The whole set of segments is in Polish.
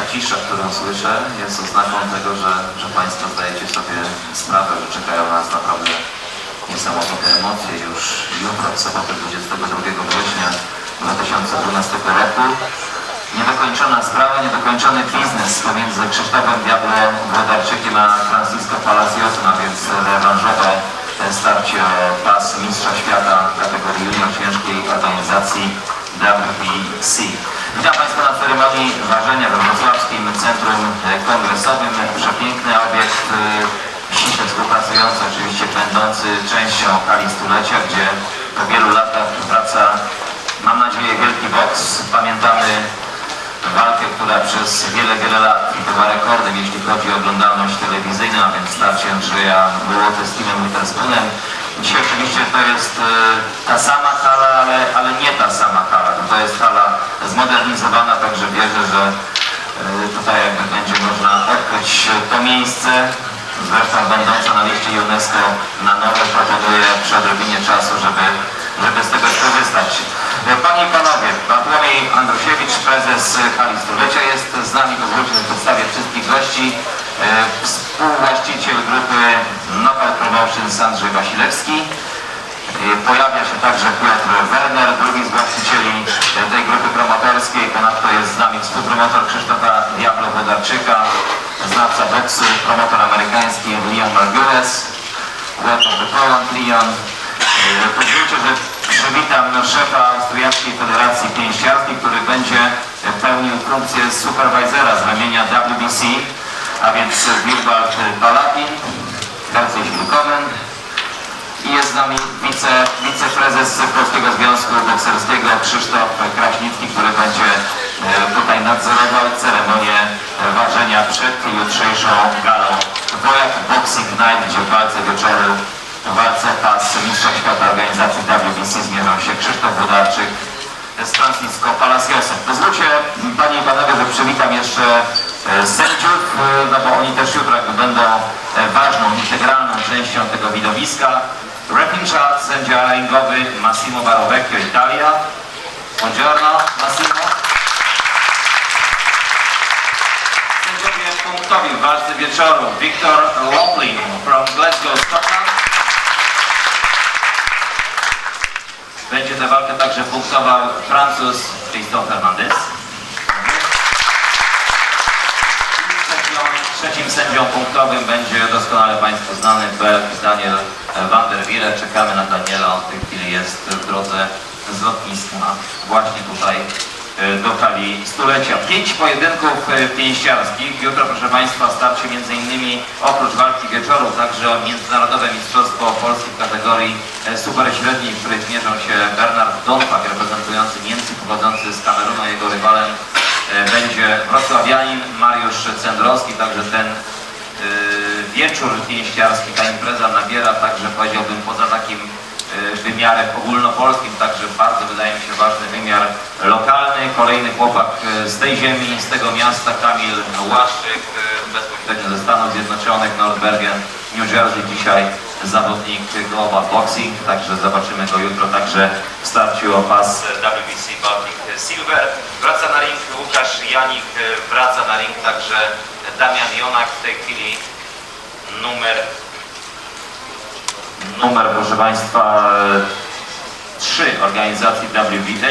Ta cisza, którą słyszę, jest oznaką tego, że, że Państwo zdajecie sobie sprawę, że czekają nas naprawdę niesamowite emocje już jutro, w sobotę 22 września 2012 roku. Niedokończona sprawa, niedokończony biznes pomiędzy Krzysztofem Diablem Włodarczykiem a Francisco Palaciosem, a więc rewanżowe starcie o pas Mistrza Świata w kategorii junior ciężkiej organizacji WBC. Witam Państwa na ceremonii ważenia we Wrocławskim Centrum Kongresowym. Przepiękny obiekt, y, ściśle współpracujący, oczywiście będący częścią hali stulecia, gdzie po wielu latach wraca, mam nadzieję, wielki boks. Pamiętamy walkę, która przez wiele, wiele lat była rekordem, jeśli chodzi o oglądalność telewizyjną, a więc starcie Andrzeja Bułoty z Timem Witherspoonem. Dzisiaj oczywiście to jest e, ta sama hala, ale, ale nie ta sama hala. To jest hala zmodernizowana, także wierzę, że e, tutaj jakby będzie można odkryć to miejsce, zresztą będące na liście UNESCO na nowe powoduje przy odrobinie czasu, żeby, żeby z tego skorzystać. Panie i Panowie, Bartłomiej Andrusiewicz, prezes Hali Stulecia jest z nami, pozwólcie, że przedstawię wszystkich gości. E, Współwłaściciel grupy Knockout Promotions Andrzej Wasilewski. E, Pojawia się także Piotr Werner, drugi z właścicieli e, tej grupy promotorskiej. Ponadto jest z nami współpromotor Krzysztofa Diablo Wodarczyka, znawca boksu, promotor amerykański Leon Margules. Welcome to Poland, Leon. E, Pozwólcie, że przywitam szefa Austriackiej Federacji Pięściarskiej, który będzie pełnił funkcję superwajzera z ramienia WBC, a więc Wilbald Balatin, herzlich willkommen. I jest z nami wice, wiceprezes Polskiego Związku Bokserskiego Krzysztof Kraśnicki, który będzie e, tutaj nadzorował ceremonię e, ważenia przed jutrzejszą galą Wojak Boxing Night, gdzie w walce wieczoru w walce pas Mistrza Świata Organizacji WBC zmierzą się Krzysztof Wodarczyk z Francisco Palaciosem. Pozwólcie Panie i Panowie, że przywitam jeszcze e, sędziów, no bo oni też jutro będą częścią tego widowiska. Referee Charles, sędzia ringowy Massimo Barovecchio, Italia. Buongiorno, Massimo. Sędziowie punktowi w walce wieczoru Victor Loplin from Glasgow, Scotland. Będzie tę walkę także punktował Francuz Christophe Hernandez. Trzecim sędzią punktowym będzie doskonale Państwu znany Belg Daniel van der Wiele. Czekamy na Daniela, on w tej chwili jest w drodze z lotniska właśnie tutaj e, do hali stulecia. Pięć pojedynków e, pięściarskich. Jutro, proszę Państwa, między innymi oprócz walki wieczoru, także Międzynarodowe Mistrzostwo Polski w kategorii e, super średniej, w której mierzą się Bernard Donfak, reprezentujący Niemcy, pochodzący z Kamerunu, jego rywalem e, będzie wrocławianin Mariusz Cendrowski, także ten e, wieczór pięściarski, ta impreza nabiera także powiedziałbym poza takim e, wymiarem ogólnopolskim, także bardzo wydaje mi się ważny wymiar lokalny. Kolejny chłopak e, z tej ziemi, z tego miasta, Kamil Łaszczyk, e, bezpośrednio ze Stanów Zjednoczonych, Nordbergen, New Jersey, dzisiaj zawodnik Global Boxing, także zobaczymy go jutro także w starciu o pas WBC Baltic Silver. Wraca na ring Łukasz Janik, wraca na ring także Damian Jonak, w tej chwili numer numer, proszę Państwa, 3 organizacji WBA,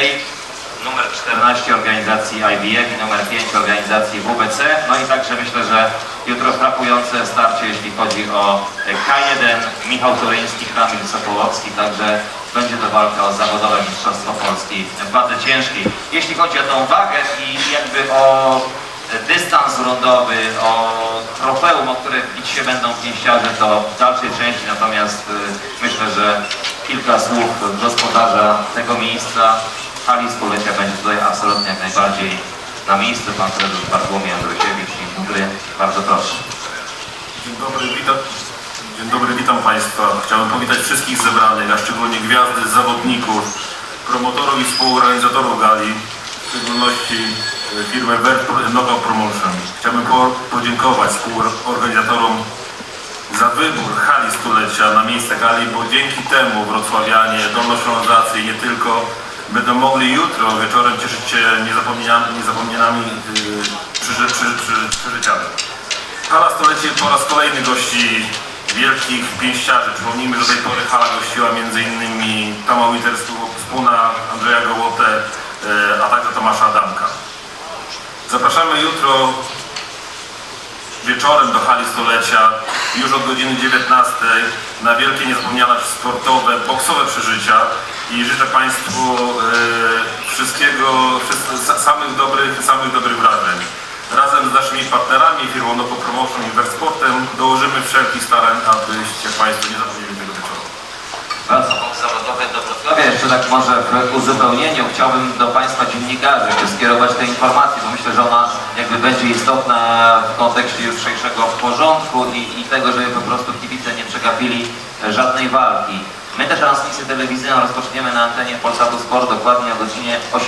numer 14 organizacji IBF i numer 5 organizacji WBC. No i także myślę, że jutro frapujące starcie, jeśli chodzi o K1, Michał Turyński, Kamil Sokołowski, także będzie to walka o zawodowe Mistrzostwo Polski w wadze ciężkiej. Jeśli chodzi o tą wagę i jakby o dystans rundowy, o trofeum, o które bić się będą pięściarze, to w dalszej części, natomiast y, myślę, że kilka słów gospodarza tego miejsca, hali stulecia będzie tutaj absolutnie jak najbardziej na miejscu. Pan prezes Bartłomiej Andrusiewicz, dzień dobry, bardzo proszę. Dzień dobry, witam, dzień dobry, witam Państwa. Chciałbym powitać wszystkich zebranych, a szczególnie gwiazdy, zawodników, promotorów i współorganizatorów gali, w szczególności e, firmę Ver Knockout Promotion. Chciałbym po, podziękować współorganizatorom za wybór hali stulecia na miejsce gali, bo dzięki temu wrocławianie, dolnoślązacy i nie tylko będą mogli jutro wieczorem cieszyć się niezapomnianymi, niezapomnianymi yy, przeżyciami. Hala Stolecie po raz kolejny gości wielkich pięściarzy. Przypomnijmy, że do tej pory hala gościła m.in. Toma Witherspoona, Andrzeja Gołotę, yy, a także Tomasza Adamka. Zapraszamy jutro wieczorem do hali stulecia, już od godziny 19 na wielkie niezapomniane sportowe, boksowe przeżycia i życzę Państwu e, wszystkiego, wszys- sa- samych dobrych, samych dobrych wrażeń. Razem z naszymi partnerami, firmą Nopo Promotion i Wersportem dołożymy wszelkich starań, abyście Państwo nie zapomnieli tego wieczoru. Wraca boks zawodowy do Wrocławia. Jeszcze tak może w uzupełnieniu chciałbym do Państwa dziennikarzy skierować tę informację, bo myślę, że ona jakby będzie istotna w kontekście jutrzejszego porządku i, i tego, żeby po prostu kibice nie przegapili żadnej walki. My tę transmisję telewizyjną rozpoczniemy na antenie Polsatu Sport dokładnie o godzinie 18.55.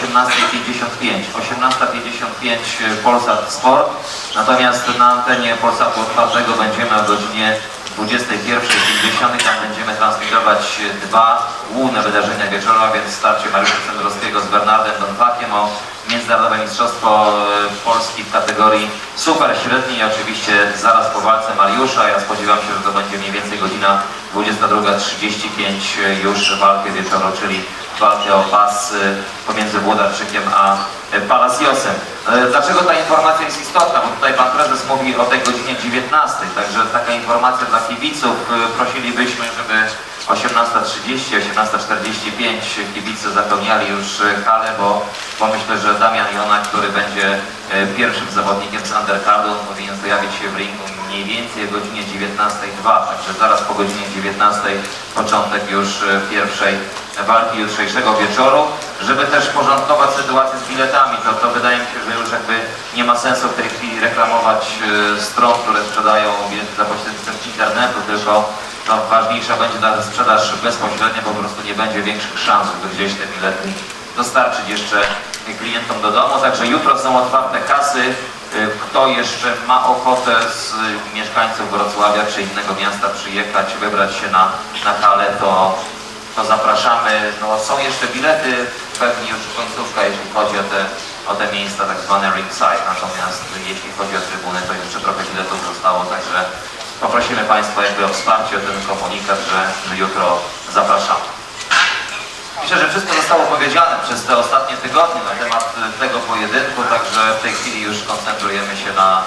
18.55 Polsat Sport, natomiast na antenie Polsatu Otwartego będziemy o godzinie 21.50 tam będziemy transmitować dwa główne wydarzenia wieczoru, a więc starcie Mariusza Cendrowskiego z Bernardem Donfakiem o Międzynarodowe Mistrzostwo e, Polski w kategorii super średniej oczywiście zaraz po walce Mariusza. Ja spodziewam się, że to będzie mniej więcej godzina 22.35 już walkę wieczoru, czyli walkę o pas e, pomiędzy Włodarczykiem a e, Palaciosem. E, Dlaczego ta informacja jest istotna? Bo tutaj Pan Prezes mówi o tej godzinie 19, także taka informacja dla kibiców. Prosilibyśmy, żeby 18.30, 18.45 kibice zapełniali już halę, bo, bo myślę, że Damian Jona, który będzie pierwszym zawodnikiem z undercardu, powinien pojawić się w ringu mniej więcej o godzinie 19.02, także zaraz po godzinie 19 początek już e, pierwszej walki jutrzejszego wieczoru. Żeby też porządkować sytuację z biletami, to, to wydaje mi się, że już jakby nie ma sensu w tej chwili reklamować e, stron, które sprzedają bilety za pośrednictwem internetu, tylko no, ważniejsza będzie ta sprzedaż bezpośrednia, po prostu nie będzie większych szans, żeby gdzieś te bilety dostarczyć jeszcze klientom do domu. Także jutro są otwarte kasy. Y, Kto jeszcze ma ochotę z mieszkańców Wrocławia czy innego miasta przyjechać, wybrać się na, na halę, to, to zapraszamy. No, są jeszcze bilety, pewnie już końcówka, jeśli chodzi o te, o te miejsca tak zwane ringside. Natomiast jeśli chodzi o trybuny, to jeszcze trochę biletów zostało, także poprosimy Państwa jakby o wsparcie, o ten komunikat, że, że jutro zapraszamy. Myślę, że wszystko zostało powiedziane przez te ostatnie tygodnie na temat y, tego pojedynku, także w tej chwili już koncentrujemy się na,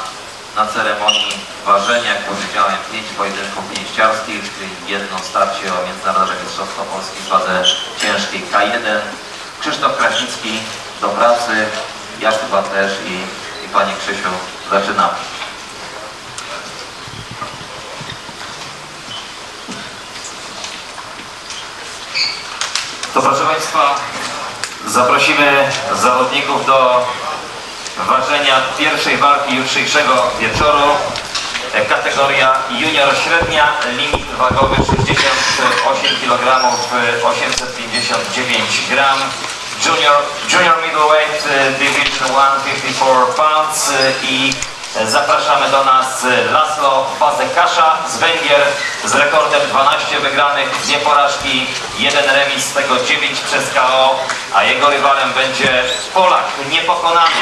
na ceremonii ważenia. Jak powiedziałem, pięć pojedynków pięściarskich, jedno starcie o Międzynarodowe Mistrzostwo Polski w wadze ciężkiej K1. Krzysztof Krasicki do pracy, ja chyba też i, i Pani Krzysiu zaczynamy. To proszę Państwa, zaprosimy zawodników do ważenia pierwszej walki jutrzejszego wieczoru. Kategoria junior średnia, limit wagowy 68 kg 859 gram. Junior, junior middleweight division 154 pounds i Zapraszamy do nas Laszlo Fazekasza z Węgier. Z rekordem 12 wygranych, dwie porażki, jeden remis, z tego 9 przez KO, a jego rywalem będzie Polak niepokonany.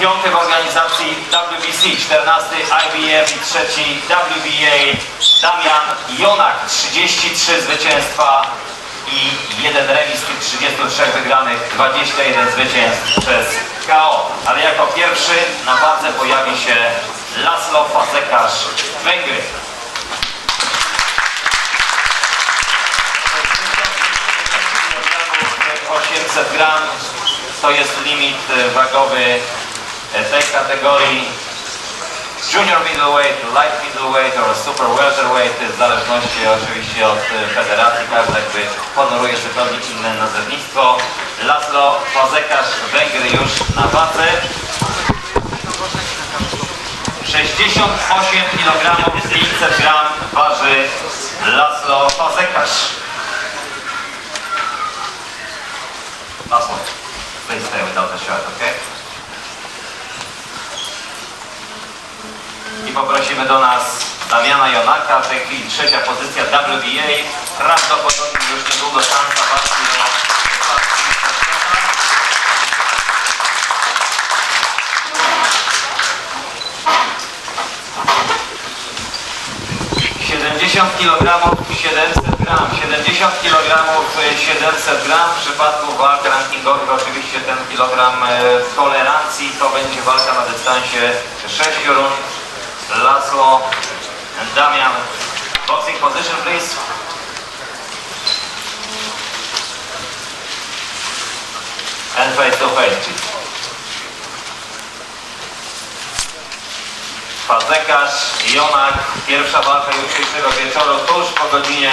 Piąty w organizacji WBC, 14 IBF i trzeci WBA Damian Jonak, 33 zwycięstwa i jeden remis z tych 33 wygranych, 21 zwycięstw przez KO. Ale jako pierwszy na wadze pojawi się Laszlo Fazekarz, Węgry. 800 gram to jest limit wagowy tej kategorii Junior middleweight, light middleweight or super welterweight w zależności oczywiście od e, federacji, każda jakby honoruje zupełnie inne nazewnictwo. Laszlo Fazekarz, Węgry już na wadze. 68 kg 500 gram waży Laszlo Fazekarz. Laszlo, please stay without the shirt, okay? i poprosimy do nas Damiana Jonaka, w tej chwili trzecia pozycja WBA, prawdopodobnie już niedługo szansa walki o Siedemdziesiąt kilogramów, 700 gram, 70 kilogramów, 700 gram. W przypadku walk rankingowych oczywiście ten kilogram e, tolerancji to będzie walka na dystansie 6 rund. Laszlo, Damian, boxing position please. And face to face. Fazekarz, Jonak, pierwsza walka jutrzejszego wieczoru, tuż po godzinie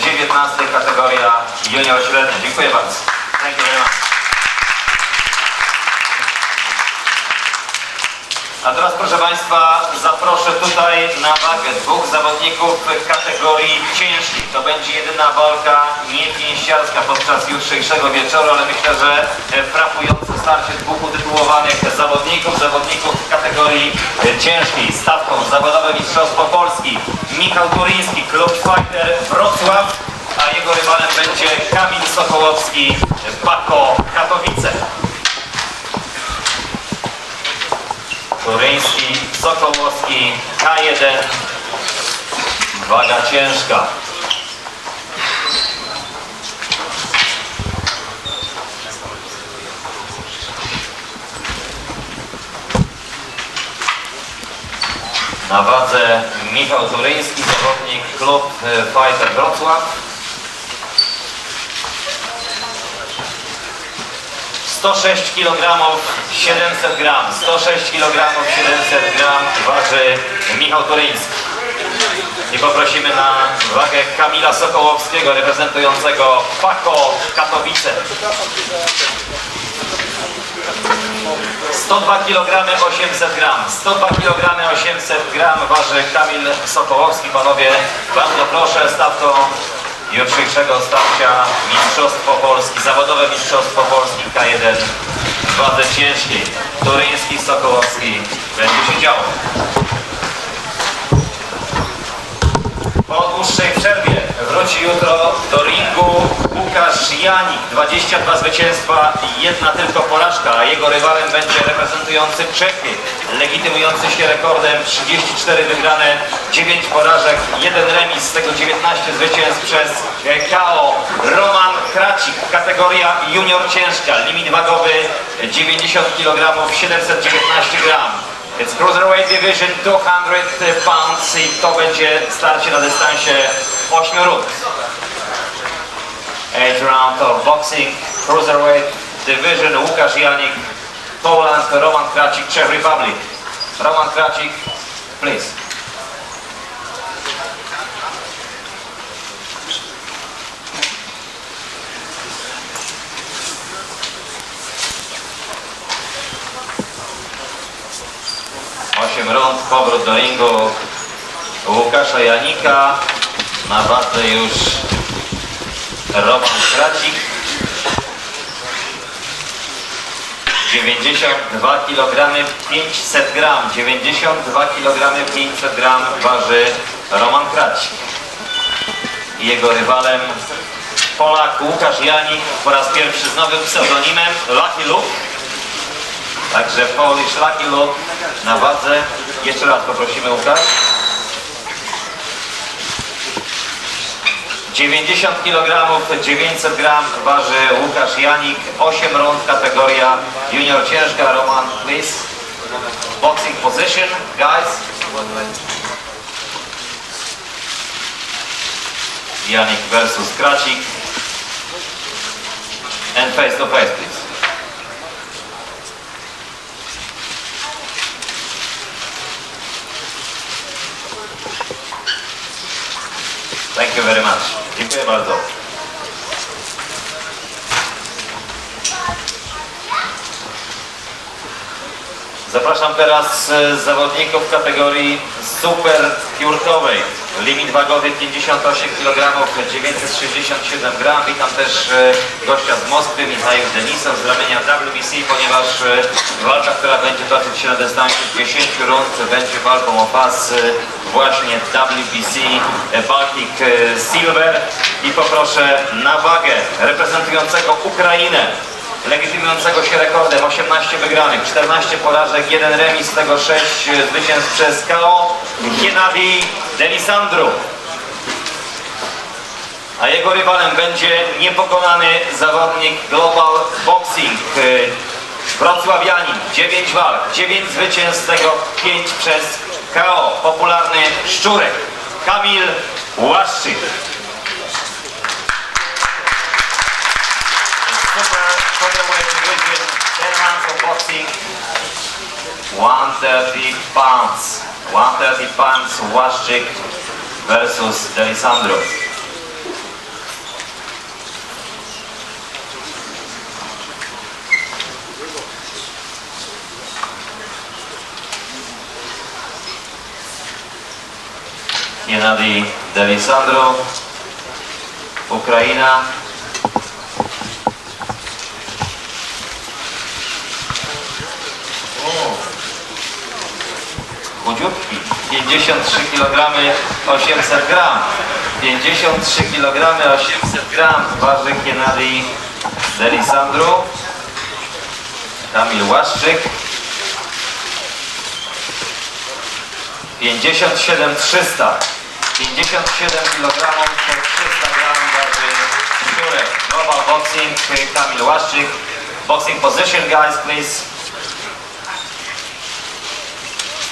19 kategoria junior średnia. Dziękuję bardzo. Thank you very much. A teraz proszę Państwa zaproszę tutaj na wagę dwóch zawodników w kategorii ciężkiej. To będzie jedyna walka niepięściarska podczas jutrzejszego wieczoru, ale myślę, że e, frapujące starcie dwóch utytułowanych zawodników, zawodników w kategorii e, ciężkiej. Stawką zawodowe Mistrzostwo Polski Michał Turyński, klub Fighter Wrocław, a jego rywalem będzie Kamil Sokołowski, Pako Katowice. Turyński, Sokołowski, K1, waga ciężka. Na wadze Michał Turyński, zawodnik klub Fighter Wrocław. 106 kg 700 gram. 106 kg 700 gram waży Michał Turyński. I poprosimy na wagę Kamila Sokołowskiego reprezentującego Pako Katowice. 102 kg 800 gram. 102 kg 800 gram waży Kamil Sokołowski. Panowie, bardzo proszę, stawką jutrzejszego starcia Mistrzostwo Polski, zawodowe Mistrzostwo Polski K1 w wadze ciężkiej. Turyński, Sokołowski będzie się działo. Po dłuższej przerwie wróci jutro do Łukasz Janik. 22 zwycięstwa jedna tylko porażka, a jego rywalem będzie reprezentujący Czechy, legitymujący się rekordem 34 wygrane, 9 porażek, 1 remis, z tego 19 zwycięstw przez e, KO. Roman Kracik, kategoria junior ciężka, limit wagowy 90 kg, 719 gram. It's Cruiserweight Division 200 pounds i to będzie starcie na dystansie 8 rund. Round of boxing, Cruiserweight Division, Łukasz Janik, Poland, Roman Kracik, Czech Republic. Roman Kracik, please. Osiem rund, powrót do ringu Łukasza Janika. Na wadze już Roman Kracik. 92 kg 500 gram. 92 kg 500 gram waży Roman Kracik. I jego rywalem Polak Łukasz Janik po raz pierwszy z nowym pseudonimem Lucky Luke. Także Polish Lucky Luke na wadze. Jeszcze raz poprosimy Łukasz. 90 kg, 900 gram waży Łukasz Janik, 8 rund, kategoria junior ciężka. Roman, please. Boxing position, guys. Janik versus Kracik. And face to face, please. Thank you very much. Dziękuję bardzo. Zapraszam teraz e, zawodników kategorii super piórkowej. Limit wagowy 58 kg 967 gram. Witam też e, gościa z Moskwy, Michał Denisow z ramienia WBC, ponieważ e, walka, która będzie toczyć się na dystansie 10 rund, będzie walką o pas e, właśnie WBC Baltic Silver. I poproszę na wagę reprezentującego Ukrainę legitymującego się rekordem 18 wygranych, 14 porażek, 1 remis, z tego 6 zwycięstw przez KO Gennady Delisandru. a jego rywalem będzie niepokonany zawodnik Global Boxing. y, Wrocławianin, 9 walk, 9 zwycięstw, tego 5 przez KO. Popularny Szczurek, Kamil Łaszczyk. Super featherweight division, 10 rounds of boxing, 130 pounds. 130 pounds Łaszczyk versus Delisandro. Gennady Delisandro, Ukraina. Chudziutki, 53 kg 800 gram. 53 kg 800 gram waży Gennady Delisandro. Kamil Łaszczyk. 57 300. 57 kg 300 gram waży Szczurek. Global Boxing, Kamil Łaszczyk. Boxing position guys please.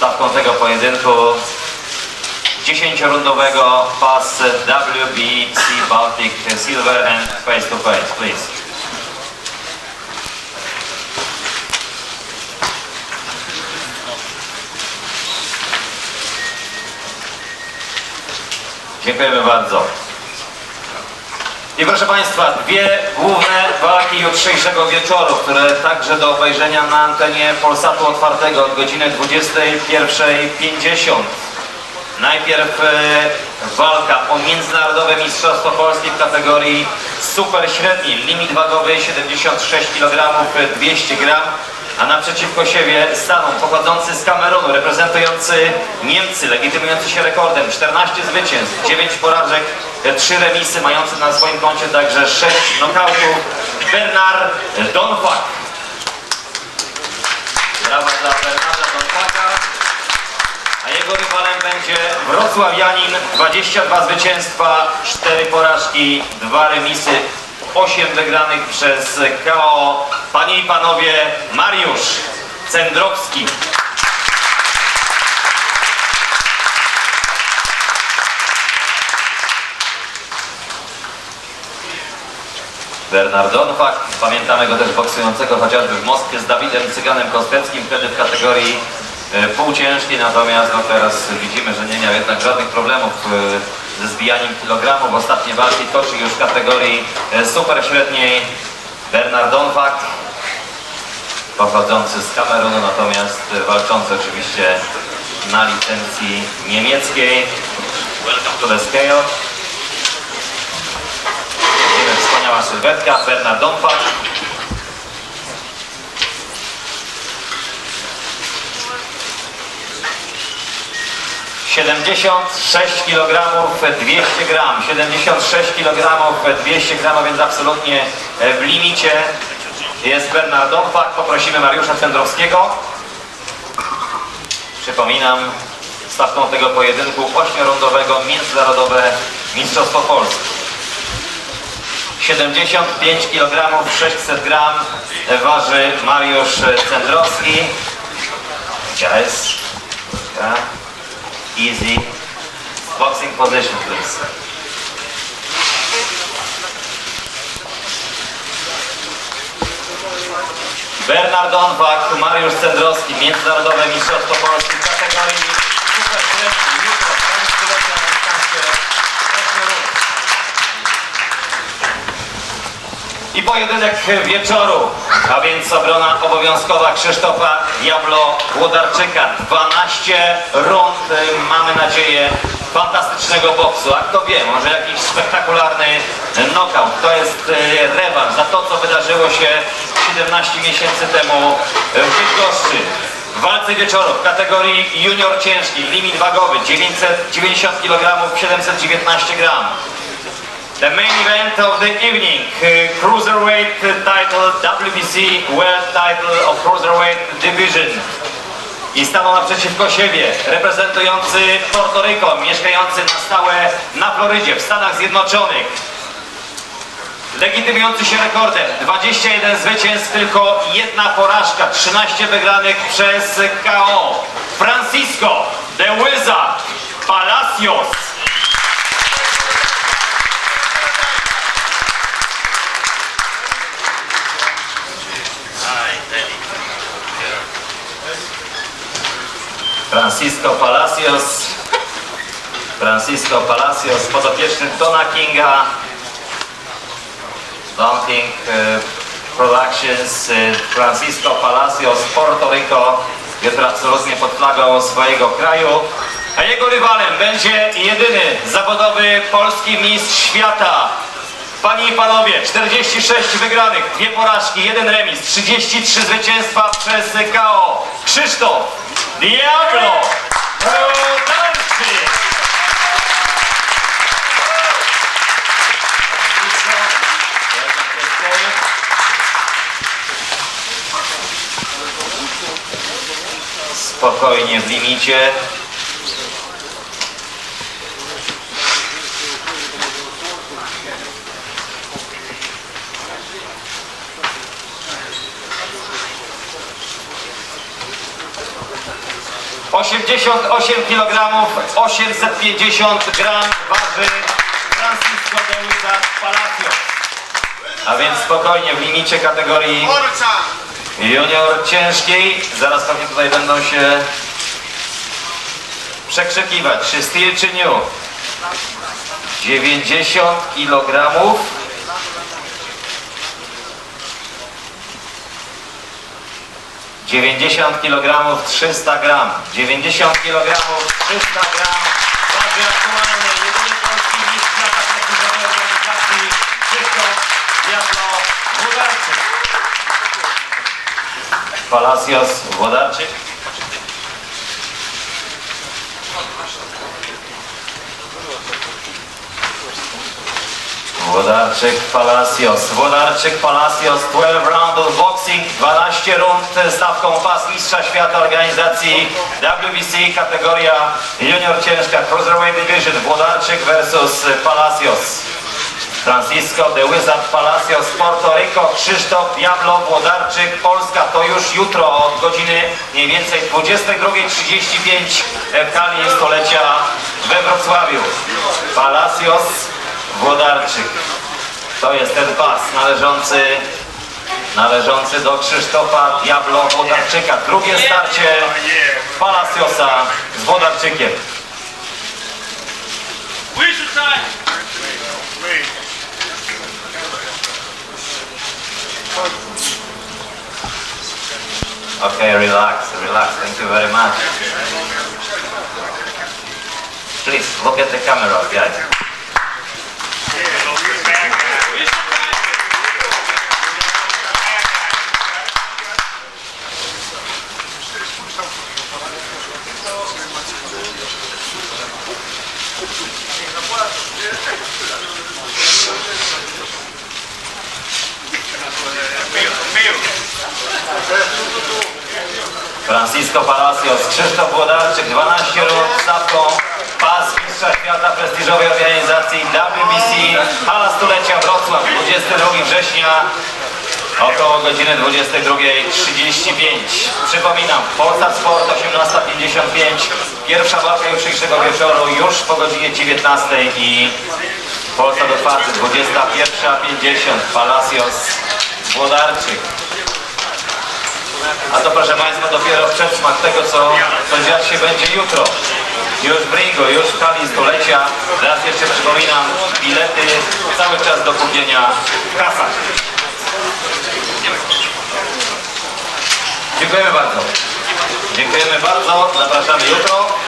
Stawką tego pojedynku 10-rundowego pas WBC Baltic Silver and face to face please. Dziękujemy bardzo. I proszę Państwa, dwie główne walki jutrzejszego wieczoru, które także do obejrzenia na antenie Polsatu Otwartego od godziny 21.50. Najpierw e, walka o Międzynarodowe Mistrzostwo Polskie w kategorii super średniej, limit wagowy 76 kg 200 g, a naprzeciwko siebie staną pochodzący z Kamerunu, reprezentujący Niemcy, legitymujący się rekordem 14 zwycięstw, 9 porażek, 3 remisy, mający na swoim koncie także 6 nokautów, Bernard Donfak. Brawa dla Bernarda Donfaka. A jego rywalem będzie Wrocławianin, 22 zwycięstwa, 4 porażki, 2 remisy, 8 wygranych przez KO. Panie i panowie, Mariusz Cendrowski. Bernard Donfak, pamiętamy go też boksującego chociażby w Moskwie z Dawidem Cyganem Kosteckim, wtedy w kategorii e, półciężkiej, natomiast no teraz widzimy, że nie miał jednak żadnych problemów e, ze zbijaniem kilogramów. Ostatnie walki toczy już w kategorii e, super średniej Bernard Donfak, pochodzący z Kamerunu, natomiast walczący oczywiście na licencji niemieckiej. Welcome to scale. Widzimy wspaniała sylwetka, Bernard Donfak. Siedemdziesiąt sześć kilogramów 200 gram, 76 kilogramów 200 gram, więc absolutnie w limicie jest Bernard Donfak. Poprosimy Mariusza Cendrowskiego. Przypominam, stawką tego pojedynku ośmiorundowego międzynarodowe Mistrzostwo Polski. 75 kg 600 gram waży Mariusz Cendrowski. Guys, okay. easy boxing position please. Bernard Donwak, Mariusz Cendrowski, Międzynarodowe Mistrzostwo Polski w kategorii super średniej. Jutro, 8 rund. I pojedynek wieczoru, a więc obrona obowiązkowa Krzysztofa Diablo Włodarczyka. 12 rund, y, mamy nadzieję, fantastycznego boksu. A kto wie, może jakiś spektakularny knockout. To jest y, rewanż za to, co wydarzyło się 17 miesięcy temu w Bydgoszczy. W walce wieczoru w kategorii junior ciężki, limit wagowy 990 kg 719 gram. The main event of the evening, uh, cruiserweight title, WBC World title of cruiserweight division. i staną naprzeciwko siebie reprezentujący Portoryko, mieszkający na stałe na Florydzie w Stanach Zjednoczonych. Legitymujący się rekordem 21 zwycięstw, tylko jedna porażka, 13 wygranych przez KO. Francisco de Wizard Palacios. Francisco Palacios Francisco Palacios podopieczny Dona Kinga Don King e, Productions e, Francisco Palacios Puerto Rico jutro absolutnie pod flagą swojego kraju a jego rywalem będzie jedyny zawodowy polski mistrz świata Panie i Panowie, 46 wygranych, dwie porażki, jeden remis, 33 zwycięstwa przez KO. Krzysztof Diablo Rodarczyk. Spokojnie w limicie. Osiemdziesiąt osiem kilogramów, 850 gram waży Francisco de Wizard Palacios. A więc spokojnie w limicie kategorii junior ciężkiej. Zaraz pewnie tutaj będą się przekrzykiwać, czy steel, czy new. 90 kg. Dziewięćdziesiąt kilogramów, 300 gram. 90 kilogramów, 300 gram. Waży aktualnie jedyny polski mistrz świata prestiżowej organizacji Krzysztof Diablo Budarczyk. Palacios Włodarczyk. Włodarczyk Palacios. Włodarczyk Palacios 12 roundów boxing, 12 rund stawką pas mistrza świata organizacji WBC kategoria junior ciężka Cruiserweight Division. Włodarczyk versus Palacios. Francisco de Wizard Palacios, Puerto Rico, Krzysztof Diablo, Włodarczyk, Polska. To już jutro od godziny mniej więcej 22.35 w hali stolecia we Wrocławiu. Palacios, Włodarczyk. To jest ten pas należący, należący do Krzysztofa Diablo Włodarczyka. Drugie starcie Palaciosa z Włodarczykiem. Where's Okay, relax, relax. Thank you very much. Please look at the camera, guys. Francisco Palacios, Krzysztof Włodarczyk, 12 rund stawką pas mistrza świata prestiżowej organizacji WBC Hala Stulecia Wrocław, 22 września około godziny 22.35. Przypominam, Polsat Sport 18.55, pierwsza walka jutrzejszego wieczoru już po godzinie 19 i Polsat otwarty 21.50, Palacios Włodarczyk. A to proszę Państwa dopiero przedsmak tego, co, co dziać się będzie jutro. Już w ringu, już w hali stulecia. Raz jeszcze przypominam, bilety cały czas do kupienia w kasach. Dziękujemy bardzo. Dziękujemy bardzo. Zapraszamy jutro.